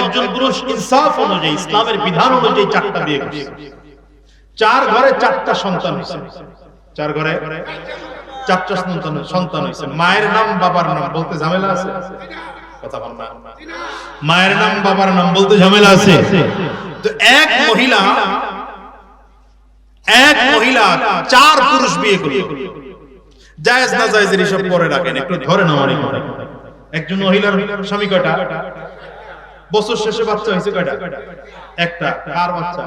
একজন পুরুষ ইনসাফ অনুযায়ী, ইসলামের বিধান অনুযায়ী চারটা বিয়ে করছে। চার ঘরে চারটা সন্তান হয়েছে। চার ঘরে চারটা সন্তান সন্তান হয়েছে। মায়ের নাম, বাবার নাম বলতে ঝামেলা আছে? মায়ের নাম, বাবার নাম বলতে ঝামেলা আছে? তো এক মহিলা এক মহিলা চার পুরুষ বিয়ে করল। জায়েজ না জায়েজের পরে রাখেন একটু ধরে একজন মহিলার স্বামী কয়টা? বছর শেষে বাচ্চা হয়েছে কয়টা? একটা কার বাচ্চা?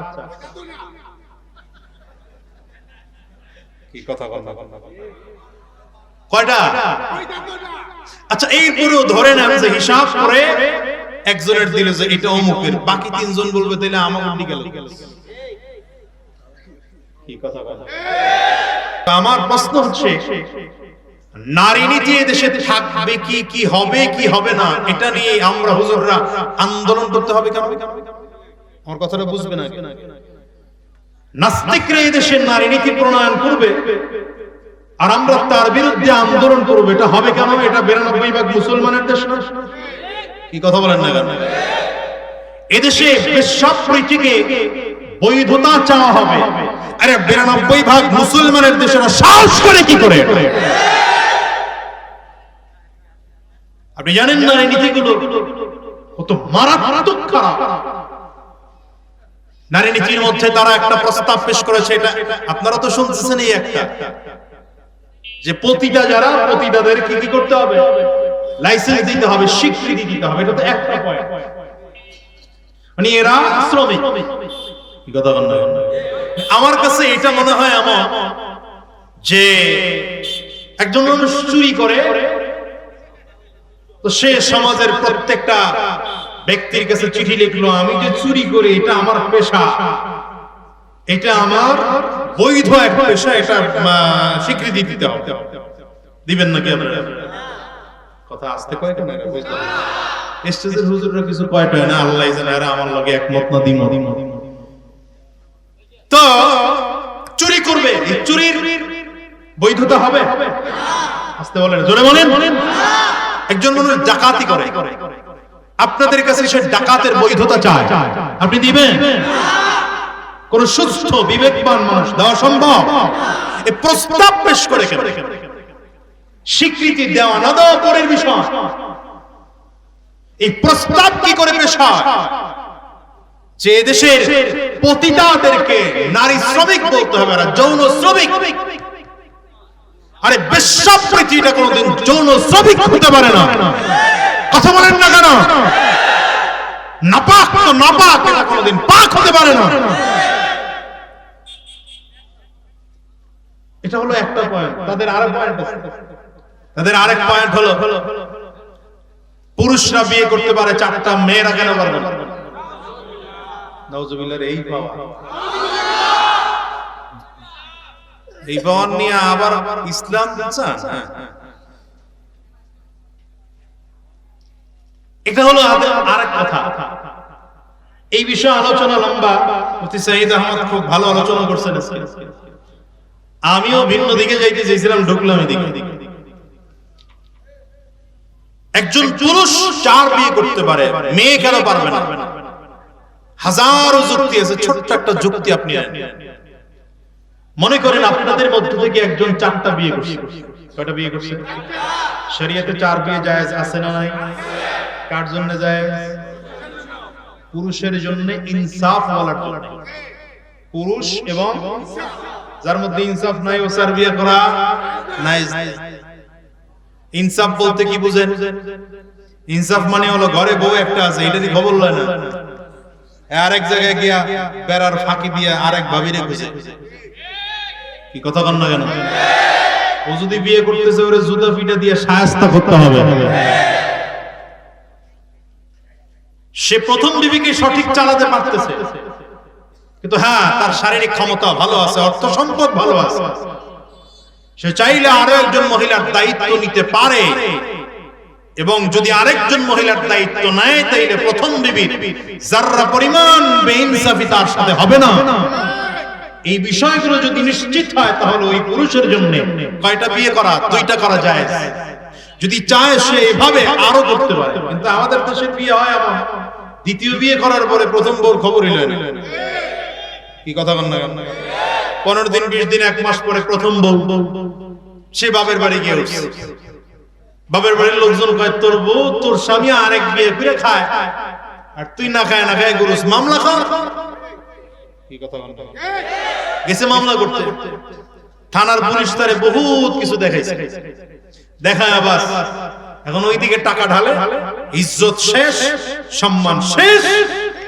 কি কথা কথা কয়টা? আচ্ছা এই পুরো ধরে নেন যে হিসাব করে একজনের দিলে যে এটা অমুকের বাকি তিনজন বলবে তাহলে আমাকে দিকে গেল। কি কথা কথা আমার প্রশ্ন হচ্ছে নারী নীতি দেশে থাকবে কি কি হবে কি হবে না, এটা নিয়ে আমরা হুজুররা আন্দোলন করতে হবে কেন? আমার কথাটা বুঝবে না নাস্তিকরা নারী নীতি প্রণয়ন করবে আর আমরা তার বিরুদ্ধে আন্দোলন করব, এটা হবে কেন? এটা বিরানব্বই ভাগ মুসলমানের দেশ না? কি কথা বলেন না কেন? এদেশে বেশ্যাপ্রীতিকে বৈধতা চাওয়া হবে। আরে বিরানব্বই ভাগ মুসলমানের দেশের সাহস করে কি করে? আপনি জানেন না এই নীতিগুলো? কত মারাত্মক খারাপ। নারী নীতির মধ্যে তারা একটা প্রস্তাব পেশ করেছে, এটা আপনারা তো শুনতেছেন এই একটা। যে পতিতা যারা পতিতাদের কি কি করতে হবে? লাইসেন্স দিতে হবে, স্বীকৃতি দিতে হবে, এটা তো একটা পয়েন্ট মানে এরা শ্রমিক। আমার কাছে এটা মনে হয় আমার যে একজন মানুষ চুরি করে তো সে সমাজের প্রত্যেকটা ব্যক্তির কাছে চিঠি লিখলো, আমি যে চুরি করি, এটা আমার পেশা। এটা আমার বৈধ এক পেশা, এটা স্বীকৃতি দিতে হবে। দিবেন নাকি আপনারা? কথা আসতে কয়টা না চুরি বৈধতা হবে? আসতে বলেন, জোরে বলেন। একজন মানুষ ডাকাতি করে। আপনাদের কাছে সে ডাকাতের বৈধতা চায়। আপনি দিবেন? কোন সুস্থ, বিবেকবান মানুষ দেওয়া সম্ভব? এই প্রস্তাব পেশ করে স্বীকৃতি দেওয়া না দেওয়া পরের বিষয়। এই প্রস্তাব কি করে পেশ যে দেশের পতিতাদেরকে নারী শ্রমিক বলতে হবে না, যৌন শ্রমিক। আরে বেশ্যাপ্রীতি এটা কোনোদিন যৌন শ্রমিক হতে পারে না। কথা বলেন না কেন? নাপাক তো নাপাক, এটা কোনোদিন পাক হতে পারে না। এটা হলো একটা পয়েন্ট তাদের আরেক পয়েন্ট তাদের আরেক পয়েন্ট হলো, পুরুষরা বিয়ে করতে পারে চারটা, মেয়েরা কেন পারবে না? নাউজুবিল্লাহর এই পাওয়া এই পাওয়ার নিয়ে আবার ইসলাম। এটা হলো আরেক কথা। এই বিষয়ে আলোচনা লম্বা। মুফতি সাইদ আহমদ খুব ভালো আলোচনা করছেন আমিও ভিন্ন দিকে যাইতে চাইছিলাম, ঢুকলাম এদিকে। একজন পুরুষ চার বিয়ে করতে পারে, মেয়ে কেন পারবে না? হাজারো যুক্তি আছে, ছোট্ট একটা যুক্তি আপনি। মনে করেন আপনাদের মধ্য থেকে একজন চারটা বিয়ে করছে। কয়টা বিয়ে করছে? শরীয়তে চার বিয়ে জায়েজ আছে না নাই? কার জন্য জায়েজ? পুরুষের জন্য ইনসাফ জন্য পুরুষ এবং যার মধ্যে ইনসাফ নাই, ও চার বিয়ে করা নাই। ইনসাফ বলতে কি বুঝেন? ইনসাফ মানে হলো ঘরে বউ একটা আছে, এটা দিয়ে খবর লয় না। আরেক জায়গায় গিয়া বেড়ার ফাঁকি দিয়ে আরেক ভাবি রেখেছে কি কথা কন না কেন? ও যদি বিয়ে করতেছে, ওরে জুতা পিটা দিয়ে সায়স্তা করতে হবে। সে প্রথম বিবিকে সঠিক চালাতে পারতেছে। কিন্তু হ্যাঁ তার শারীরিক ক্ষমতা ভালো আছে, অর্থ সম্পদ ভালো আছে। সে চাইলে আরও একজন মহিলার দায়িত্ব নিতে পারে। এবং যদি আরেকজন মহিলার দায়িত্ব নেয়, তাইলে প্রথম বিবির যার্রা পরিমাণ বেইনসাফি তার সাথে হবে না। এই বিষয়গুলো যদি নিশ্চিত হয় তাহলে ওই পুরুষের জন্য কয়টা বিয়ে করা, দুইটা করা যায়। যদি চায় সে এভাবে আরও করতে পারে। কিন্তু আমাদের দেশে বিয়ে হয় এমন। দ্বিতীয় বিয়ে করার পরে প্রথম বউর খবর না কি কথা কন না পনেরো দিন, বিশ দিন, এক মাস পরে প্রথম বউ। সে বাপের বাড়ি গিয়ে বাপের বাড়ির লোকজন কয়, তোর বউ, তোর স্বামী আরেক বিয়ে করে খায়। আর তুই না খায় না খায় গুরুস মামলা খা কি কথা গেছে মামলা করতে। থানার পুলিশ তারে বহুত কিছু দেখাইছে। দেখায় আবার এখন ওইদিকে টাকা ঢালে ইজ্জত শেষ সম্মান শেষ।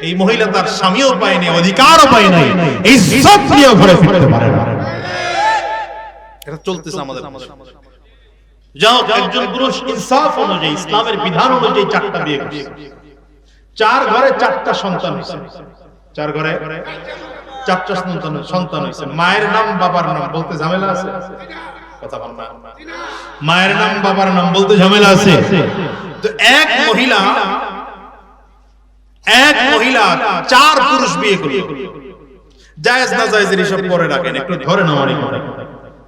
এই মহিলা তার স্বামীও পায়নি অধিকারও পায় নাই ইজ্জত নিয়ে ঘরে ফিরতে পারে না। এটা চলতেছে আমাদের যাও একজন পুরুষ ইনসাফ অনুযায়ী ইসলামের বিধান অনুযায়ী চারটা বিয়ে চার ঘরে চারটা সন্তান হয়েছে। চার ঘরে। চারটা সন্তান সন্তান হয়েছে। মায়ের নাম, বাবার নাম বলতে ঝামেলা আছে? কথা বল না। মায়ের নাম, বাবার নাম বলতে ঝামেলা আছে? তো এক মহিলা এক মহিলা চার পুরুষ বিয়ে করল। জায়েজ না জায়েজের হিসাব পরে রাখেন, একটু ধরে নাও অনেক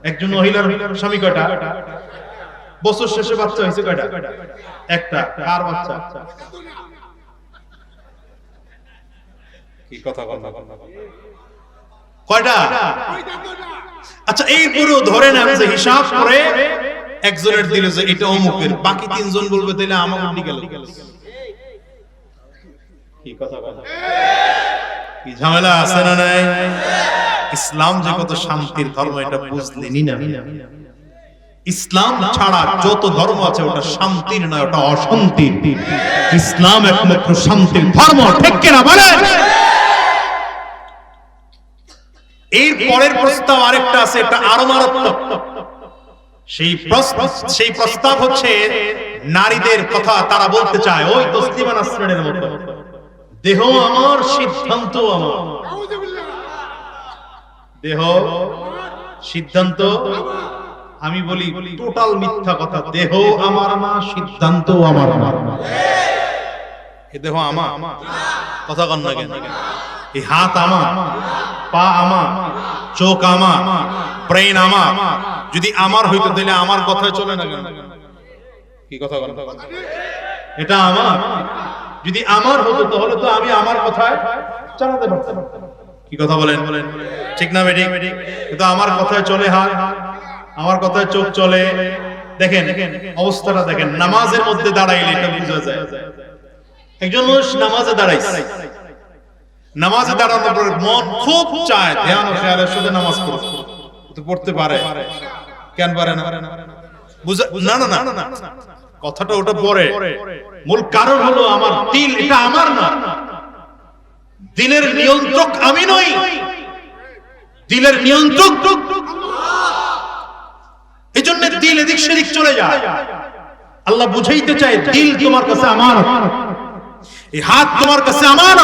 একজন মহিলার স্বামী কয়টা? বছর শেষে বাচ্চা হয়েছে কয়টা? একটা। কার বাচ্চা? কি কথা বল কয়টা? আচ্ছা এই পুরো ধরে নেন যে হিসাব করে একজনের দিলে যে এটা অমুকের বাকি তিনজন বলবে তাহলে আমাকে গেল। কি কথা কথা কি ঝামেলা আছে না নাই? ইসলাম যে কত শান্তির ধর্ম এটা বুঝলেনই না। ইসলাম ছাড়া যত ধর্ম আছে ওটা শান্তির না ওটা অশান্তির। ইসলাম একমাত্র শান্তির ধর্ম ঠিক কিনা বলেন? এর পরের প্রস্তাব আরেকটা আছে এটা আরও মারাত্মক। সেই প্রস্তাব সেই প্রস্তাব হচ্ছে নারীদের কথা তারা বলতে চায়। ওই তসলিমা নাসরিনের মতো। দেহ আমার সিদ্ধান্ত আমার। দেহ সিদ্ধান্ত আমি বলি টোটাল মিথ্যা কথা। দেহ আমার মা সিদ্ধান্ত আমার আমার এ দেহ আমার। কথা কন না কেন? এই হাত আমার, পা আমার, চোখ আমার ব্রেন আমার। যদি আমার হইতো তাহলে আমার কথায় চলে না কেন? কি কথা এটা আমার। যদি আমার হতো তাহলে তো আমি আমার কথায় চালাতে পারতাম। কি কথা বলেন? বলেন ঠিক না বেটি কিন্তু আমার কথায় চলে হাত, আমার কথায় চোখ চলে। দেখেন, অবস্থাটা দেখেন। নামাজের মধ্যে দাঁড়াইলে এটা বোঝা যায়। একজন মানুষ নামাজে দাঁড়াইছে। নামাজে দাঁড়ানোর পর মন খুব চায়, ধ্যান ও খেয়ালের সাথে নামাজ পড়তে পড়তে পারে। কেন পারে না? বুঝা না না না। কথাটা ওটা পরে মূল কারণ হলো আমার দিল, এটা আমার না। দিলের নিয়ন্ত্রক আমি নই। দিলের নিয়ন্ত্রক এই জন্য দিল এদিক সেদিক চলে যায়। আল্লাহ বুঝাইতে চায়, দিল তোমার কাছে আমার এই হাত তোমার কাছে আমার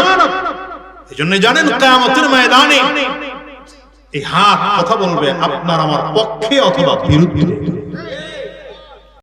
এই জন্য জানেন কামতের ময়দানে এই হাত কথা বলবে আপনার আমার পক্ষে অথবা বিরুদ্ধে।